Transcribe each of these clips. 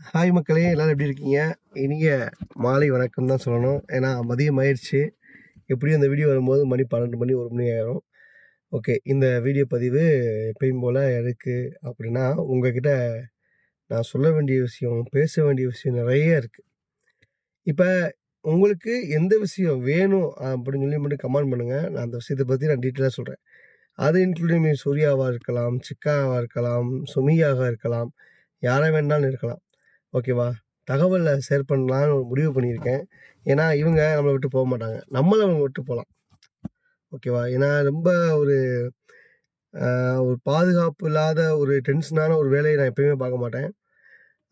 Hi மக்களே எல்லோரும் எப்படி இருக்கீங்க? இனிய மாலை வணக்கம் தான் சொல்லணும். ஏன்னா மதியம் ஆயிடுச்சு. எப்படியும் இந்த வீடியோ வரும்போது மணி பன்னெண்டு மணி ஒரு மணி ஆயிரும். ஓகே இந்த வீடியோ பதிவு எப்பயும் போல் இருக்குது அப்படின்னா உங்ககிட்ட நான் சொல்ல வேண்டிய விஷயம் பேச வேண்டிய விஷயம் நிறைய இருக்குது இப்போ உங்களுக்கு எந்த விஷயம் வேணும் அப்படின்னு சொல்லி மட்டும் கமெண்ட் பண்ணுங்கள் நான் அந்த விஷயத்தை பற்றி நான் டீட்டெயிலாக சொல்கிறேன் அது இன்க்ளூடிங் சூர்யாவாக இருக்கலாம் சிக்காவாக இருக்கலாம் சுமியாக இருக்கலாம் யாரை வேணாலும் இருக்கலாம். ஓகேவா? தகவலை ஷேர் பண்ணலான்னு முடிவு பண்ணியிருக்கேன். ஏன்னா இவங்க நம்மளை விட்டு போக மாட்டாங்க. நம்மளை அவங்க விட்டு போகலாம். ஓகேவா? ஏன்னா ரொம்ப ஒரு ஒரு பாதுகாப்பு இல்லாத ஒரு டென்ஷனான ஒரு வேலையை நான் எப்பயுமே பார்க்க மாட்டேன்.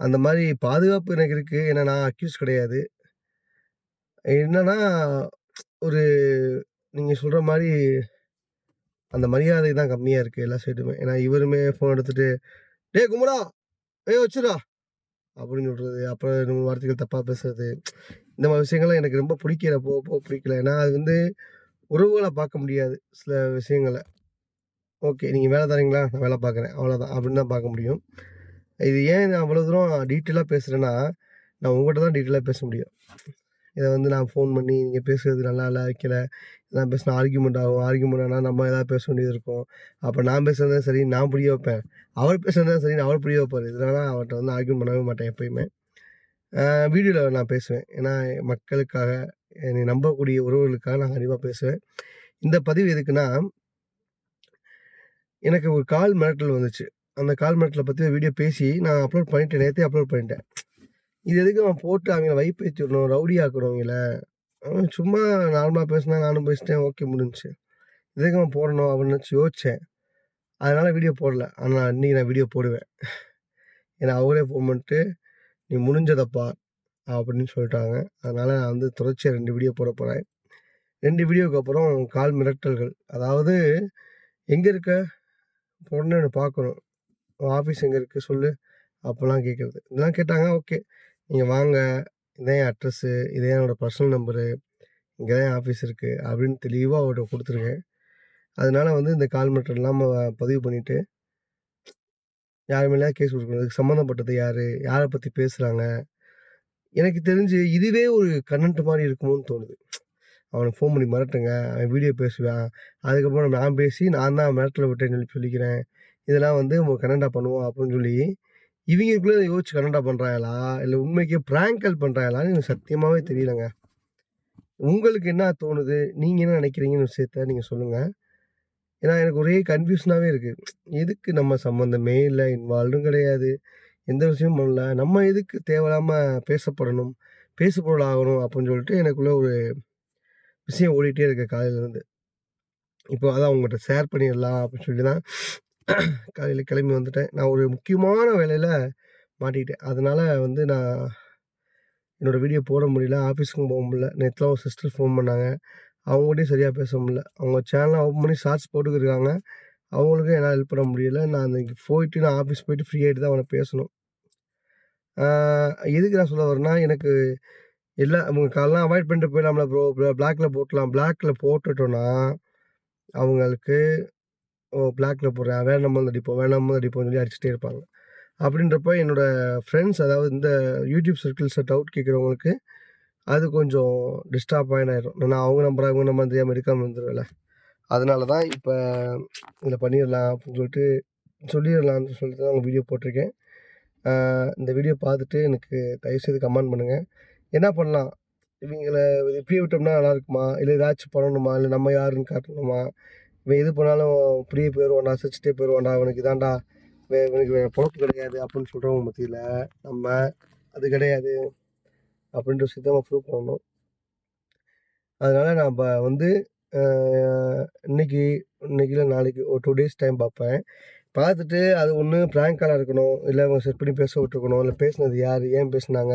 அந்த மாதிரி பாதுகாப்பு எனக்கு இருக்குது ஏன்னா நான் அக்யூஸ் கிடையாது. என்னன்னா ஒரு நீங்கள் சொல்கிற மாதிரி அந்த மரியாதை தான் கம்மியாக இருக்குது எல்லா சைடுமே ஏன்னா இவருமே ஃபோன் எடுத்துகிட்டு டேய் குமுடா ஏய் வச்சுடா. அப்படின்னு சொல்கிறது அப்புறம் ரெண்டு மூணு வார்த்தைகள் தப்பாக பேசுறது. இந்த மாதிரி விஷயங்கள்லாம் எனக்கு ரொம்ப பிடிக்கிற போக போக பிடிக்கல. ஏன்னா அது வந்து உறவுகளை பார்க்க முடியாது சில விஷயங்களை. ஓகே நீங்கள் வேலை தரீங்களா நான் வேலை பார்க்குறேன் அவ்வளோதான் அப்படின்னு தான் பார்க்க முடியும். இது ஏன் நான் அவ்வளோ தூரம் டீட்டெயிலாக பேசுகிறேன்னா நான் உங்கள்கிட்ட தான் டீட்டெயிலாக பேச முடியும். இதை வந்து நான் ஃபோன் பண்ணி நீங்கள் பேசுகிறது நல்லா இல்லை வைக்கல இதெல்லாம் பேசினா ஆர்கியூமெண்ட் ஆகும். ஆர்கியூமெண்ட் ஆனால் நம்ம எதாவது பேச வேண்டியது இருக்கும். அப்போ நான் பேசுகிறதா சரி நான் புரிய வைப்பேன். அவர் பேசுகிறதா சரி அவர் புரிய வைப்பார். இதனால அவர்கிட்ட வந்து ஆர்கியூ பண்ணவே மாட்டேன் எப்பயுமே. வீடியோவில் நான் பேசுவேன். ஏன்னா மக்களுக்காக என்னை நம்பக்கூடிய உறவுகளுக்காக நான் கண்டிப்பாக பேசுவேன். இந்த பதிவு எதுக்குன்னா எனக்கு ஒரு கால் மிரட்டல் வந்துச்சு. அந்த கால் மிரட்டலை பற்றி வீடியோ பேசி நான் அப்லோட் பண்ணிட்டேன். நேற்றே அப்லோட் பண்ணிட்டேன். இது எதுக்கு அவன் போட்டு அவங்கள வைப்பேற்றி விடணும் ரவுடி ஆக்கணும் அவங்கள? அவன் சும்மா நார்மலாக பேசினா நானும் பேசிட்டேன் ஓகே முடிஞ்சுச்சு. இதுக்கு அவன் போடணும் அப்படின்னு நினச்சி யோசித்தேன் அதனால் வீடியோ போடல. ஆனால் இன்றைக்கி நான் வீடியோ போடுவேன். ஏன்னா அவங்களே ஃபோன் பண்ணிட்டு நீ முடிஞ்சதப்பா அப்படின்னு சொல்லிட்டாங்க. அதனால் நான் வந்து தொடர்ச்சியாக ரெண்டு வீடியோ போட போகிறேன் ரெண்டு வீடியோக்கு அப்புறம் கால் மிரட்டல்கள். அதாவது எங்கே இருக்க? உடனே என்னை பார்க்கணும். ஆஃபீஸ் எங்கே இருக்குது சொல்லு. அப்போல்லாம் கேட்குறது. இதெல்லாம் கேட்டாங்க ஓகே நீங்கள் வாங்க இதான் என் அட்ரஸ்ஸு இதே என்னோடய பர்சனல் நம்பரு இங்கே தான் என் ஆஃபீஸ் இருக்குது அப்படின்னு தெளிவாக அவர்கிட்ட கொடுத்துருக்கேன். அதனால வந்து இந்த கால் மிரட்டல் இல்லாமல் பதிவு பண்ணிவிட்டு யார் மேலேயா கேஸ் கொடுக்கணும் அதுக்கு சம்மந்தப்பட்டது யார் யாரை பற்றி பேசுகிறாங்க எனக்கு தெரிஞ்சு இதுவே ஒரு கண்டென்ட் மாதிரி இருக்குமோன்னு தோணுது. அவனை ஃபோன் பண்ணி மிரட்டுங்க அவன் வீடியோ பேசுவான் அதுக்கப்புறம் நான் பேசி நான் தான் மிரட்டில் விட்டேன்னு சொல்லி சொல்லிக்கிறேன். இதெல்லாம் வந்து உங்களுக்கு கன்னடா பண்ணுவோம் அப்படின்னு சொல்லி இவங்களுக்குள்ளே யோசிச்சு கனடா பண்ணுறாங்களா இல்லை உண்மைக்கே ப்ராங்கல் பண்ணுறாங்களான்னு எனக்கு சத்தியமாகவே தெரியலங்க. உங்களுக்கு என்ன தோணுது? நீங்கள் என்ன நினைக்கிறீங்கன்னு விஷயத்த நீங்கள் சொல்லுங்கள் ஏன்னா எனக்கு ஒரே கன்ஃபியூஷனாகவே இருக்குது எதுக்கு நம்ம சம்மந்தமே இல்லை இன்வால்வும் கிடையாது. எந்த விஷயமும் பண்ணல. நம்ம எதுக்கு தேவையில்லாமல் பேசப்படணும்? பேசுபொருள் ஆகணும் அப்படின்னு சொல்லிட்டு எனக்குள்ளே ஒரு விஷயம் ஓடிட்டே இருக்கு காலையிலேருந்து. இப்போ அதான் உங்கள்கிட்ட ஷேர் பண்ணிடலாம் அப்படின்னு சொல்லி தான் காலையில் கிளம்பி வந்துட்டேன். நான் ஒரு முக்கியமான வேலையில் மாட்டிக்கிட்டேன். அதனால் வந்து நான் என்னோடய வீடியோ போட முடியல. ஆஃபீஸுக்கும் போக முடியல. நேற்றுலாம் ஒரு சிஸ்டர் ஃபோன் பண்ணாங்க. அவங்ககிட்டையும் சரியாக பேச முடியல. அவங்க சேனலை ஓப்பன் பண்ணி ஷார்ட்ஸ் போட்டுக்கிருக்காங்க. அவங்களுக்கும் என்னால் ஹெல்ப் பண்ண முடியல. நான் அன்றைக்கி போயிட்டு நான் ஆஃபீஸ் போயிட்டு ஃப்ரீ ஆகிட்டு தான் அவனை பேசணும். எதுக்கு நான் சொல்ல வரேன்னா எனக்கு எல்லா அவங்க காலெலாம் அவாய்ட் பண்ணிட்டு போயிடலாம்ல ப்ரோ பிளாக்கில் போட்டலாம். பிளாக்கில் போட்டுட்டோன்னா அவங்களுக்கு ஓ பிளாக்ல போடுறேன். வேணாம வந்து அடிப்போம் வேணாம அடிப்போம்னு சொல்லி அடிச்சுட்டே இருப்பாங்க. அப்படின்றப்ப என்னோடய ஃப்ரெண்ட்ஸ் அதாவது இந்த யூடியூப் சர்க்கிள்ஸை டவுட் கேட்குறவங்களுக்கு அது கொஞ்சம் டிஸ்டர்ப் ஆயிடும் நான் அவங்க நம்பர் அவங்க நம்பர் தெரியாமல் எடுக்காமல் வந்துடுவேல அதனால தான் இப்போ இதில் பண்ணிடலாம் அப்படின்னு சொல்லிட்டு சொல்லிடலாம்னு சொல்லிட்டு தான் அவங்க வீடியோ போட்டிருக்கேன். இந்த வீடியோ பார்த்துட்டு எனக்கு தயவுசெய்து கமெண்ட் பண்ணுங்கள் என்ன பண்ணலாம்? இவங்களை இப்படியே விட்டோம்னா நல்லா இருக்குமா? இல்லை ஏதாச்சும் பண்ணணுமா? இல்லை நம்ம யாருன்னு காட்டணுமா? இவன் எது பண்ணாலும் இப்படியே போயிடுவான்டா சிரிச்சிட்டே போயிடுவான்டா அவனுக்கு இதாண்டா வே இவனுக்கு பொழப்பு கிடையாது அப்படின்னு சொல்கிறவங்க மத்தியில் நம்ம அது கிடையாது அப்படின்ற விஷயத்த நம்ம ப்ரூவ் பண்ணணும். அதனால் நான் இப்போ வந்து இன்னைக்கு இன்னைக்கு இல்லை நாளைக்கு ஒரு டூ டேஸ் டைம் பார்ப்பேன். பார்த்துட்டு அது ஒன்று ப்ராங்காலாக இருக்கணும் இல்லை அவங்க செட் பண்ணி பேச விட்டுருக்கணும் இல்லை பேசுனது யார் ஏன் பேசுனாங்க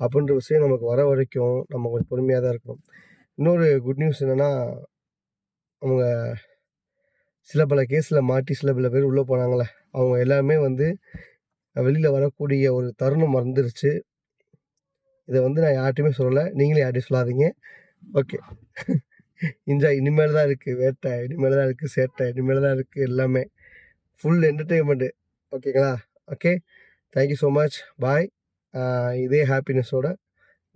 அப்படின்ற விஷயம் நமக்கு வர வரைக்கும் நம்ம கொஞ்சம் பொறுமையாக தான் இருக்கணும். இன்னொரு குட் நியூஸ் என்னென்னா அவங்க சில பல கேஸில் மாட்டி சில பல பேர் உள்ளே போனாங்களே. அவங்க எல்லாமே வந்து வெளியில் வரக்கூடிய ஒரு தருணம் வந்துருச்சு இதை வந்து நான் யார்ட்டையுமே சொல்லலை. நீங்களும் யார்ட்டையும் சொல்லாதீங்க. ஓகே என்ஜாய் இனிமேல் தான் இருக்குது வேட்டை. இனிமேல் தான் இருக்குது சேட்டை. இனிமேல் தான் இருக்குது எல்லாமே. ஃபுல் என்டர்டெயின்மெண்ட்டு ஓகேங்களா okay thank you so much bye இதே ஹாப்பினஸோட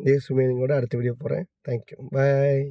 இதே சுமேனிங்கோட அடுத்த வீடியோ போகிறேன் தேங்க்யூ பாய்